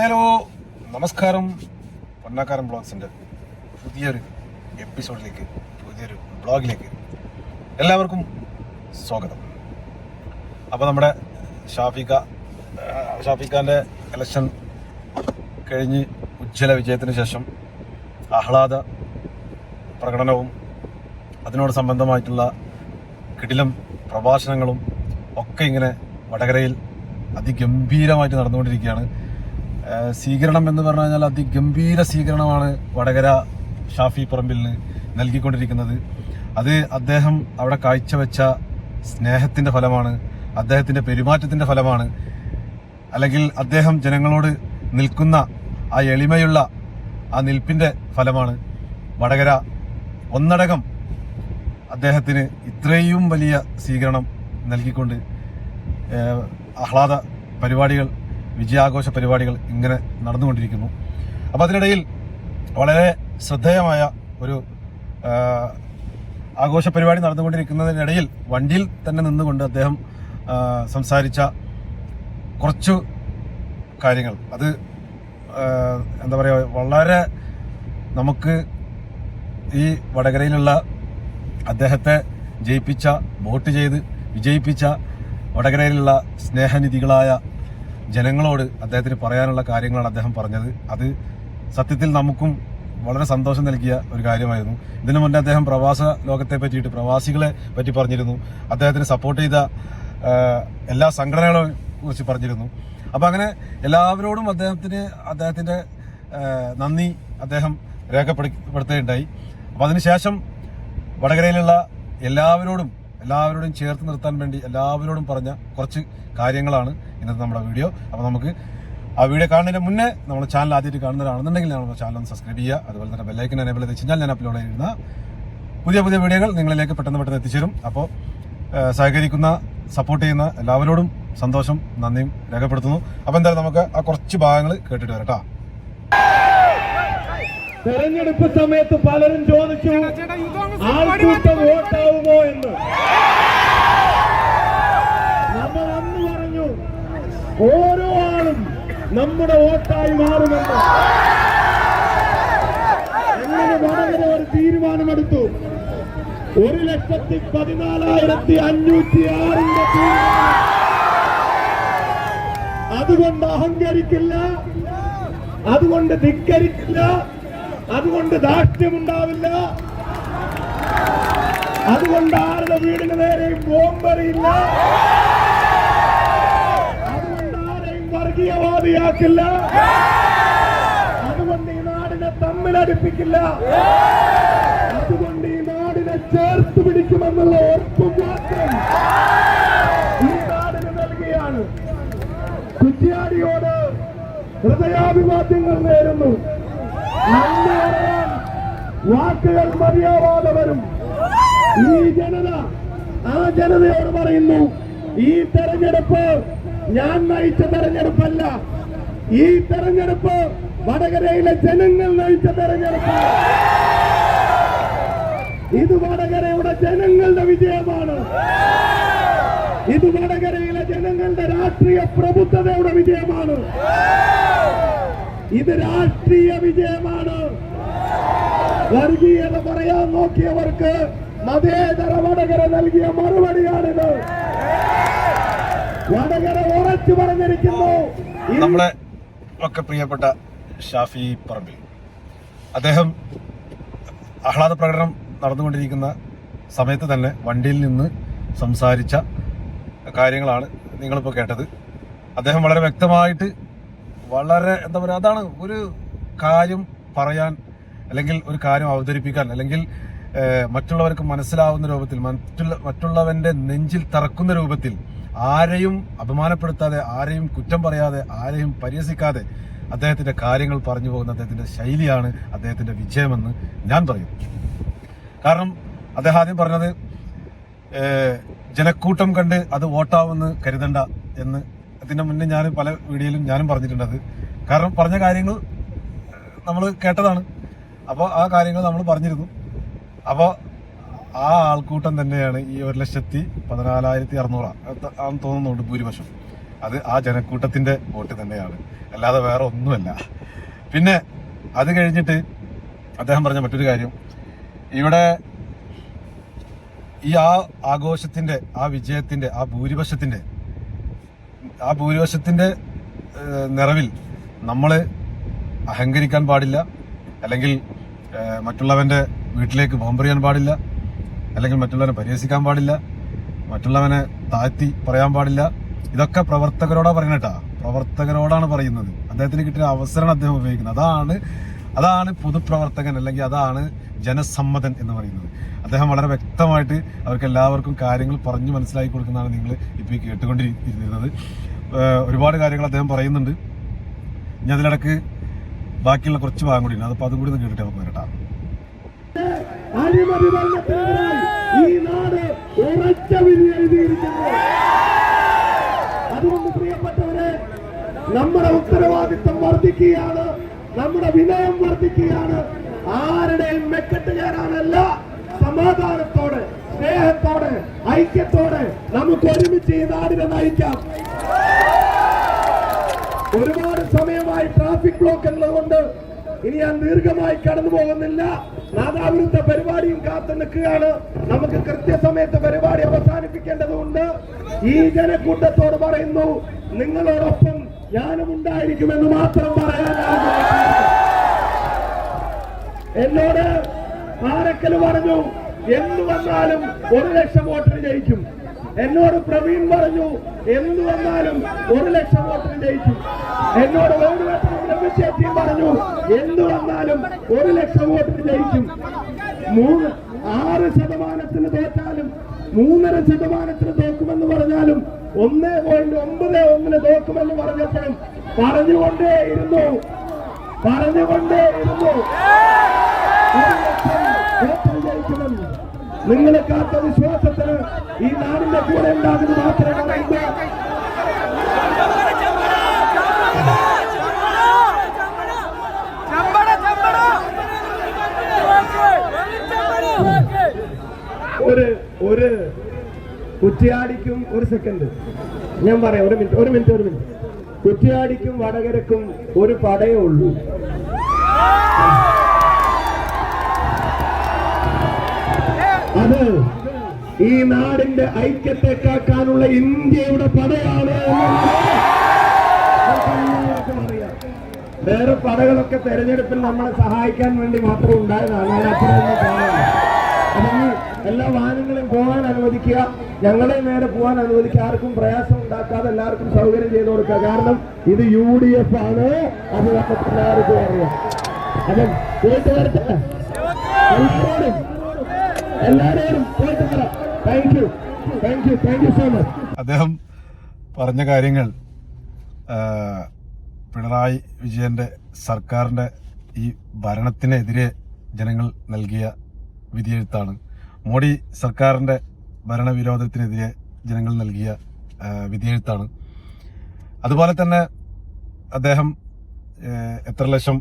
Hello നമസ്കാരം. പൊന്നാക്കാരൻ ബ്ലോഗ്സിന്റെ പുതിയൊരു എപ്പിസോഡിലേക്ക് പുതിയൊരു ബ്ലോഗിലേക്ക് എല്ലാവർക്കും സ്വാഗതം. അപ്പോൾ നമ്മുടെ ഷാഫിക്ക ഷാഫിഖാന്റെ ഇലക്ഷൻ കഴിഞ്ഞ് ഉജ്ജ്വല വിജയത്തിന് ശേഷം ആഹ്ലാദ പ്രകടനവും അതിനോട് സംബന്ധമായിട്ടുള്ള കിടിലം പ്രഭാഷണങ്ങളും ഒക്കെ ഇങ്ങനെ വടകരയിൽ അതിഗംഭീരമായിട്ട് നടന്നുകൊണ്ടിരിക്കുകയാണ്. സ്വീകരണം എന്ന് പറഞ്ഞു കഴിഞ്ഞാൽ അതിഗംഭീര സ്വീകരണമാണ് വടകര ഷാഫി പറമ്പിലിന് നൽകിക്കൊണ്ടിരിക്കുന്നത്. അത് അദ്ദേഹം അവിടെ കാഴ്ചവെച്ച സ്നേഹത്തിന്റെ ഫലമാണ് അദ്ദേഹത്തിന്റെ പെരുമാറ്റത്തിന്റെ ഫലമാണ്. അല്ലെങ്കിൽ അദ്ദേഹം ജനങ്ങളോട് നിൽക്കുന്ന ആ എളിമയുള്ള ആ നിൽപ്പിന്റെ ഫലമാണ് വടകര. ഒന്നടകം അദ്ദേഹത്തിന് ഇത്രയും വലിയ സ്വീകരണം നൽകിക്കൊണ്ട് ആഹ്ലാദ പരിപാടികൾ വിജയാഘോഷ പരിപാടികൾ ഇങ്ങനെ നടന്നുകൊണ്ടിരിക്കുന്നു. അപ്പോൾ അതിനിടയിൽ വളരെ ശ്രദ്ധേയമായ ഒരു ആഘോഷ പരിപാടി നടന്നുകൊണ്ടിരിക്കുന്നതിനിടയിൽ വണ്ടിയിൽ തന്നെ നിന്നുകൊണ്ട് അദ്ദേഹം സംസാരിച്ച കുറച്ചു കാര്യങ്ങൾ. അത് എന്താ പറയുക വളരെ നമുക്ക് ഈ വടകരയിലുള്ള അദ്ദേഹത്തെ ജയിപ്പിച്ച വോട്ട് ചെയ്ത് വിജയിപ്പിച്ച വടകരയിലുള്ള സ്നേഹനിധികളായ ജനങ്ങളോട് അദ്ദേഹത്തിന് പറയാനുള്ള കാര്യങ്ങളാണ് അദ്ദേഹം പറഞ്ഞത്. അത് സത്യത്തിൽ നമുക്കും വളരെ സന്തോഷം നൽകിയ ഒരു കാര്യമായിരുന്നു. ഇതിനു മുന്നേ അദ്ദേഹം പ്രവാസ ലോകത്തെ പറ്റിയിട്ട് പ്രവാസികളെ പറ്റി പറഞ്ഞിരുന്നു. അദ്ദേഹത്തിന് സപ്പോർട്ട് ചെയ്ത എല്ലാ സംഘടനകളെ കുറിച്ച് പറഞ്ഞിരുന്നു. അപ്പം അങ്ങനെ എല്ലാവരോടും അദ്ദേഹത്തിന് അദ്ദേഹത്തിന്റെ നന്ദി അദ്ദേഹം രേഖപ്പെടുത്തുകയുണ്ടായി അപ്പം അതിനുശേഷം വടകരയിലുള്ള എല്ലാവരോടും എല്ലാവരോടും ചേർത്ത് നിർത്താൻ വേണ്ടി എല്ലാവരോടും പറഞ്ഞ കുറച്ച് കാര്യങ്ങളാണ്. ഇന്നത്തെ നമ്മുടെ വീഡിയോ. അപ്പോൾ നമുക്ക് ആ വീഡിയോ കാണുന്നതിന് മുന്നേ നമ്മുടെ ചാനൽ ആദ്യമായിട്ട് കാണുന്നവരാണെന്നുണ്ടെങ്കിൽ നമ്മുടെ ചാനൽ ഒന്ന് സബ്സ്ക്രൈബ് ചെയ്യുക. അതുപോലെ തന്നെ ബെല്ലൈക്കൻ എനേബിൾ ചെയ്ത് കഴിഞ്ഞാൽ ഞാൻ അപ്ലോഡ് ചെയ്യുന്ന പുതിയ പുതിയ വീഡിയോകൾ നിങ്ങളിലേക്ക് പെട്ടെന്ന് പെട്ടെന്ന് എത്തിച്ചേരും. അപ്പോൾ സഹകരിക്കുന്ന സപ്പോർട്ട് ചെയ്യുന്ന എല്ലാവരോടും സന്തോഷം നന്ദിയും രേഖപ്പെടുത്തുന്നു. അപ്പോൾ എന്തായാലും നമുക്ക് ആ കുറച്ച് ഭാഗങ്ങൾ കേട്ടിട്ട് വരട്ടാ തെരഞ്ഞെടുപ്പ് സമയത്ത് പലരും ചോദിച്ചു ആൾക്കൂട്ടം വോട്ടാവുമോ എന്ന്. ഓരോ ആളും നമ്മുടെ വോട്ടായി മാറുമെന്ന് അങ്ങനെ വളരെ ഒരു തീരുമാനമെടുത്തു? ഒരു ലക്ഷത്തി പതിനാലായിരത്തി അഞ്ഞൂറ്റി ആറിന്റെ അതുകൊണ്ട് അഹങ്കരിക്കില്ല അതുകൊണ്ട് ധിക്കരിക്കില്ല അതുകൊണ്ട് ദാഷ്ട്യമുണ്ടാവില്ല. അതുകൊണ്ട് ആരുടെ വീടിന് നേരെയും ബോംബെറിയില്ല. വർഗീയവാദിയാക്കില്ല അതുകൊണ്ട് ഈ നാടിനെ തമ്മിലടിപ്പിക്കില്ല അതുകൊണ്ട് ഈ നാടിനെ ചേർത്ത് പിടിക്കുമെന്നുള്ള ഉറപ്പും മാത്രം ഈ നാടിന് നൽകിയാണ്. കുറ്റിയാടിയോട് ഹൃദയാഭിവാദ്യങ്ങൾ നേരുന്നു. വാക്കുകൾ മതിയാവാതെ വരും. ഈ ജനത ആ ജനതയോട് പറയുന്നു ഈ തെരഞ്ഞെടുപ്പ് ഞാൻ നയിച്ച തെരഞ്ഞെടുപ്പല്ല. ഈ തെരഞ്ഞെടുപ്പ് വടകരയിലെ ജനങ്ങൾ നയിച്ച തെരഞ്ഞെടുപ്പ് ഇത് വടകരയുടെ ജനങ്ങളുടെ വിജയമാണ്. ഇത് വടകരയിലെ ജനങ്ങളുടെ രാഷ്ട്രീയ പ്രബുദ്ധതയുടെ വിജയമാണ്. ഇത് രാഷ്ട്രീയ വിജയമാണ്. വർഗീയത പറയാൻ നോക്കിയവർക്ക് മതേതര വടകര നൽകിയ മറുപടിയാണിത്. വടകര നമ്മളെ ഒക്കെ പ്രിയപ്പെട്ട ഷാഫി പറമ്പിൽ. അദ്ദേഹം ആഹ്ലാദ പ്രകടനം നടന്നുകൊണ്ടിരിക്കുന്ന സമയത്ത് തന്നെ വണ്ടിയിൽ നിന്ന് സംസാരിച്ച കാര്യങ്ങളാണ് നിങ്ങളിപ്പോൾ കേട്ടത്. അദ്ദേഹം വളരെ വ്യക്തമായിട്ട് വളരെ എന്താ പറയുക അതാണ് ഒരു കാര്യം പറയാൻ അല്ലെങ്കിൽ ഒരു കാര്യം അവതരിപ്പിക്കാൻ അല്ലെങ്കിൽ മറ്റുള്ളവർക്ക് മനസ്സിലാവുന്ന രൂപത്തിൽ മറ്റുള്ള മറ്റുള്ളവന്റെ നെഞ്ചിൽ തറക്കുന്ന രൂപത്തിൽ ആരെയും അപമാനപ്പെടുത്താതെ ആരെയും കുറ്റം പറയാതെ ആരെയും പരിഹസിക്കാതെ അദ്ദേഹത്തിന്റെ കാര്യങ്ങൾ പറഞ്ഞു പോകുന്ന അദ്ദേഹത്തിന്റെ ശൈലിയാണ് അദ്ദേഹത്തിന്റെ വിജയമെന്ന് ഞാൻ പറയും. കാരണം അദ്ദേഹം ആദ്യം പറഞ്ഞത് ജനക്കൂട്ടം കണ്ട് അത് വോട്ടാവുമെന്ന് കരുതണ്ട എന്ന്. അതിന്റെ മുന്നേ ഞാൻ പല വീഡിയോയിലും ഞാനും പറഞ്ഞിട്ടുണ്ട് അത്. കാരണം പറഞ്ഞ കാര്യങ്ങൾ നമ്മൾ കേട്ടതാണ്. അപ്പോൾ ആ കാര്യങ്ങൾ നമ്മൾ പറഞ്ഞിരുന്നു. അപ്പോൾ ആ ആൾക്കൂട്ടം തന്നെയാണ് ഈ ഒരു ലക്ഷത്തി പതിനാലായിരത്തി അറുന്നൂറ് ആണെന്ന് തോന്നുന്നുണ്ട് ഭൂരിപക്ഷം. അത് ആ ജനക്കൂട്ടത്തിന്റെ വോട്ട് തന്നെയാണ്. അല്ലാതെ വേറെ ഒന്നുമല്ല. പിന്നെ അത് കഴിഞ്ഞിട്ട് അദ്ദേഹം പറഞ്ഞ മറ്റൊരു കാര്യം. ഇവിടെ ഈ ആ ആഘോഷത്തിന്റെ ആ വിജയത്തിന്റെ ആ ഭൂരിപക്ഷത്തിന്റെ ആ ഭൂരിപക്ഷത്തിന്റെ നിറവിൽ നമ്മൾ അഹങ്കരിക്കാൻ പാടില്ല. അല്ലെങ്കിൽ മറ്റുള്ളവന്റെ വീട്ടിലേക്ക് ബോംബെറിയാൻ പാടില്ല. അല്ലെങ്കിൽ മറ്റുള്ളവരെ പരിഹസിക്കാൻ പാടില്ല മറ്റുള്ളവനെ താഴ്ത്തി പറയാൻ പാടില്ല. ഇതൊക്കെ പ്രവർത്തകരോടാ പറയണട്ടാ പ്രവർത്തകരോടാണ് പറയുന്നത്. അദ്ദേഹത്തിന് കിട്ടിയ അവസരമാണ് അദ്ദേഹം ഉപയോഗിക്കുന്നത്. അതാണ് അതാണ് പൊതുപ്രവർത്തകൻ അല്ലെങ്കിൽ അതാണ് ജനസമ്മതൻ എന്ന് പറയുന്നത്. അദ്ദേഹം വളരെ വ്യക്തമായിട്ട് അവർക്ക് എല്ലാവർക്കും കാര്യങ്ങൾ പറഞ്ഞു മനസ്സിലാക്കി കൊടുക്കുന്നതാണ് നിങ്ങൾ ഇപ്പോൾ ഈ കേട്ടുകൊണ്ടിരിക്കുന്നത്. ഒരുപാട് കാര്യങ്ങൾ അദ്ദേഹം പറയുന്നുണ്ട്. ഞാൻ അതിലിടക്ക് ബാക്കിയുള്ള കുറച്ച് ഭാഗം കൂടി ഉണ്ട്. അതപ്പോൾ അതും കൂടി ഒന്ന് കേട്ടിട്ട് നമുക്ക് വരട്ടാ അഴിമതി ഭരണത്തിനെതിരായി ഈ നാട് ഉറച്ച വിധി എഴുതിയിരിക്കുന്നു. അതുകൊണ്ട് പ്രിയപ്പെട്ടവരെ നമ്മുടെ ഉത്തരവാദിത്വം വർദ്ധിക്കുകയാണ് നമ്മുടെ വിനയം വർദ്ധിക്കുകയാണ്. ആരുടെയും മെക്കെട്ട് ചേരാനല്ല സമാധാനത്തോടെ സ്നേഹത്തോടെ ഐക്യത്തോടെ നമുക്ക് ഒരുമിച്ച് ഈ നാടിനെ നയിക്കാം. ഒരുപാട് സമയമായി ട്രാഫിക് ബ്ലോക്ക് എന്നതുകൊണ്ട് ഇനി ഞാൻ ദീർഘമായി കടന്നു പോകുന്നില്ല. നാദാവിരുദ്ധ പരിപാടിയും കാത്തു നിൽക്കുകയാണ്. നമുക്ക് കൃത്യസമയത്ത് പരിപാടി അവസാനിപ്പിക്കേണ്ടതുണ്ട്. ഈ ജനക്കൂട്ടത്തോട് പറയുന്നു നിങ്ങളോടൊപ്പം ഞാനും ഉണ്ടായിരിക്കുമെന്ന് മാത്രം പറയാൻ എന്നോട് ആരക്കൽ പറഞ്ഞു? എന്തു വന്നാലും ഒരു ലക്ഷം വോട്ടിന് ജയിക്കും. എന്നോട് പ്രവീൺ പറഞ്ഞു എന്തു വന്നാലും ഒരു ലക്ഷം വോട്ടിന് ജയിക്കും. എന്നോട് വേണുവേട്ടനും പറഞ്ഞു എന്തു വന്നാലും ഒരു ലക്ഷം വോട്ടിന് ജയിക്കും. മൂന്ന് ആറ് ശതമാനത്തിന് തോറ്റാലും മൂന്നര ശതമാനത്തിന് തോക്കുമെന്ന് പറഞ്ഞാലും ഒന്ന് പോയിന്റ് ഒമ്പത് ഒന്നിന് തോക്കുമെന്ന് പറഞ്ഞപ്പോഴും പറഞ്ഞുകൊണ്ടേ ഇരുന്നു പറഞ്ഞുകൊണ്ടേ ഇരുന്നു നിങ്ങളെ കാത്ത വിശ്വാസത്തിന് ഈ നാടിന്റെ കൂടെ ഉണ്ടാകുന്നത് മാത്രമേ ഒരു ഒരു കുറ്റിയാടിക്കും ഒരു സെക്കൻഡ് ഞാൻ പറയാം ഒരു മിനിറ്റ് ഒരു മിനിറ്റ് ഒരു മിനിറ്റ് കുറ്റിയാടിക്കും വടകരക്കും ഒരു പടയേ ഉള്ളൂ. അത് ഈ നാടിന്റെ ഐക്യത്തെ കാക്കാനുള്ള ഇന്ത്യയുടെ പടയാണ് വേറെ പടകളൊക്കെ തെരഞ്ഞെടുപ്പിൽ നമ്മളെ സഹായിക്കാൻ വേണ്ടി മാത്രം ഉണ്ടായതാണ്. അതൊന്നും എല്ലാ വാഹനങ്ങളും പോകാൻ അനുവദിക്കുക. ഞങ്ങളെ നേരെ പോകാൻ അനുവദിക്കുക. ആർക്കും പ്രയാസം ഉണ്ടാക്കാതെ എല്ലാവർക്കും സൗകര്യം ചെയ്തു കൊടുക്കുക. കാരണം ഇത് യു ഡി എഫ് ആണ്. അത് നമുക്ക് എല്ലാവർക്കും അറിയാം. അപ്പം പോയിട്ട് വരട്ടെ? എല്ലാവരോടും എല്ലാവരോടും പോയിട്ട് വരാം. Thank you thank you thank you so much അദ്ദേഹം പറഞ്ഞ കാര്യങ്ങൾ പിണറായി വിജയന്റെ സർക്കാരിന്റെ ഈ ഭരണത്തിനെതിരെ ജനങ്ങൾ നൽകിയ വിധിയെഴുത്താണ്. മോഡി സർക്കാരിന്റെ ഭരണവിരോധത്തിനെതിരെ ജനങ്ങൾ നൽകിയ വിധിയെഴുത്താണ്. അതുപോലെ തന്നെ അദ്ദേഹം എത്ര ലക്ഷം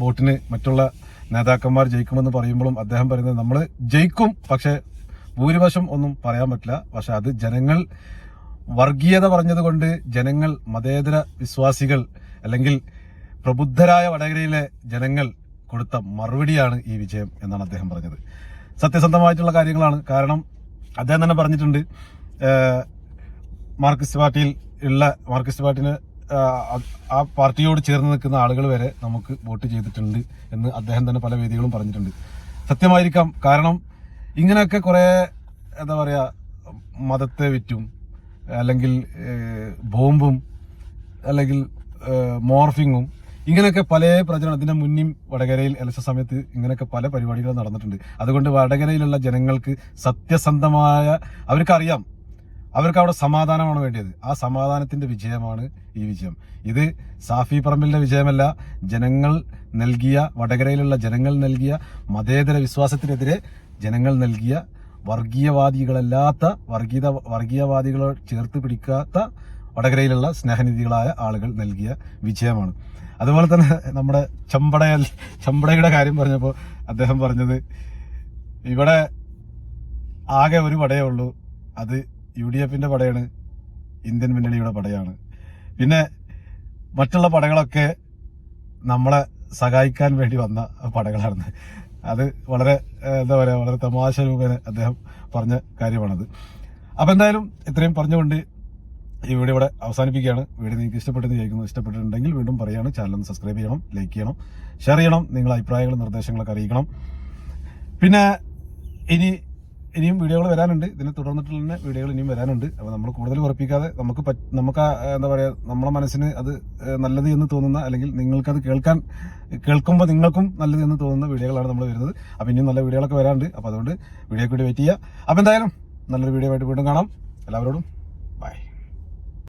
വോട്ടിന് മറ്റുള്ള നേതാക്കന്മാർ ജയിക്കുമെന്ന് പറയുമ്പോഴും അദ്ദേഹം പറയുന്നത് നമ്മൾ ജയിക്കും പക്ഷേ ഭൂരിപക്ഷം ഒന്നും പറയാൻ പറ്റില്ല. പക്ഷെ അത് ജനങ്ങൾ വർഗീയത പറഞ്ഞതുകൊണ്ട് ജനങ്ങൾ മതേതര വിശ്വാസികൾ അല്ലെങ്കിൽ പ്രബുദ്ധരായ വടകരയിലെ ജനങ്ങൾ കൊടുത്ത മറുപടിയാണ് ഈ വിജയം എന്നാണ് അദ്ദേഹം പറഞ്ഞത്. സത്യസന്ധമായിട്ടുള്ള കാര്യങ്ങളാണ്. കാരണം അദ്ദേഹം തന്നെ പറഞ്ഞിട്ടുണ്ട് മാർക്സിസ്റ്റ് പാർട്ടിയിൽ ഉള്ള മാർക്സിസ്റ്റ് പാർട്ടിന് ആ- പാർട്ടിയോട് ചേർന്ന് നിൽക്കുന്ന ആളുകൾ വരെ നമുക്ക് വോട്ട് ചെയ്തിട്ടുണ്ട് എന്ന് അദ്ദേഹം തന്നെ പല വേദികളും പറഞ്ഞിട്ടുണ്ട്. സത്യമായിരിക്കാം. കാരണം ഇങ്ങനെയൊക്കെ കുറേ എന്താ പറയുക മതത്തെ വിറ്റും അല്ലെങ്കിൽ ബോംബും അല്ലെങ്കിൽ മോർഫിങ്ങും ഇങ്ങനെയൊക്കെ പല പ്രചരണത്തിന്റെ മുന്നിൽ വടകരയിൽ ഇലക്ഷൻ സമയത്ത് ഇങ്ങനെയൊക്കെ പല പരിപാടികളും നടന്നിട്ടുണ്ട്. അതുകൊണ്ട് വടകരയിലുള്ള ജനങ്ങൾക്ക് സത്യസന്ധമായ അവർക്കറിയാം അവർക്ക് അവിടെ സമാധാനമാണ് വേണ്ടത് ആ സമാധാനത്തിന്റെ വിജയമാണ് ഈ വിജയം. ഇത് സാഫി പറമ്പിലിന്റെ വിജയമല്ല ജനങ്ങൾ നൽകിയ വടകരയിലുള്ള ജനങ്ങൾ നൽകിയ മതേതര വിശ്വാസത്തിനെതിരെ ജനങ്ങൾ നൽകിയ വർഗീയവാദികളല്ലാത്ത വർഗീയ വർഗീയവാദികളെ ചേർത്ത് പിടിക്കാത്ത വടകരയിലുള്ള സ്നേഹനിധികളായ ആളുകൾ നൽകിയ വിജയമാണ്. അതുപോലെ തന്നെ നമ്മുടെ ചമ്പടയൽ ചമ്പടയുടെ കാര്യം പറഞ്ഞപ്പോൾ അദ്ദേഹം പറഞ്ഞത് ഇവിടെ ആകെ ഒരു പടയേ ഉള്ളൂ. അത് യു ഡി എഫിന്റെ പടയാണ് ഇന്ത്യൻ മുന്നണിയുടെ പടയാണ്. പിന്നെ മറ്റുള്ള പടകളൊക്കെ നമ്മളെ സഹായിക്കാൻ വേണ്ടി വന്ന പടകളാണ് അത് വളരെ എന്താ പറയുക വളരെ തമാശ രൂപേണ അദ്ദേഹം പറഞ്ഞ കാര്യമാണത്. അപ്പം എന്തായാലും ഇത്രയും പറഞ്ഞുകൊണ്ട് ഈ വീഡിയോ ഇവിടെ അവസാനിപ്പിക്കുകയാണ്. വീഡിയോ നിങ്ങൾക്ക് ഇഷ്ടപ്പെട്ടെന്ന് ചോദിക്കുന്നു ഇഷ്ടപ്പെട്ടിട്ടുണ്ടെങ്കിൽ വീണ്ടും പറയുകയാണ് ചാനൽ സബ്സ്ക്രൈബ് ചെയ്യണം ലൈക്ക് ചെയ്യണം ഷെയർ ചെയ്യണം. നിങ്ങളുടെ അഭിപ്രായങ്ങളും നിർദ്ദേശങ്ങളൊക്കെ അറിയിക്കണം. പിന്നെ ഇനി ഇനിയും വീഡിയോകൾ വരാനുണ്ട്. ഇതിനെ തുടർന്നിട്ടുള്ള തന്നെ വീഡിയോകൾ ഇനിയും വരാനുണ്ട്. അപ്പോൾ നമ്മൾ കൂടുതൽ ഉറപ്പിക്കാതെ നമുക്ക് നമുക്ക് എന്താ പറയുക നമ്മുടെ മനസ്സിന് അത് നല്ലത് എന്ന് തോന്നുന്ന അല്ലെങ്കിൽ നിങ്ങൾക്കത് കേൾക്കാൻ കേൾക്കുമ്പോൾ നിങ്ങൾക്കും നല്ലത് എന്ന് തോന്നുന്ന വീഡിയോകളാണ് നമ്മൾ വരുന്നത്. അപ്പോൾ ഇനിയും നല്ല വീഡിയോകളൊക്കെ വരാനുണ്ട്. അപ്പോൾ അതുകൊണ്ട് വീഡിയോ വേണ്ടി വെയിറ്റ് ചെയ്യുക. അപ്പോൾ എന്തായാലും നല്ലൊരു വീഡിയോ ആയിട്ട് വീണ്ടും കാണാം. എല്ലാവരോടും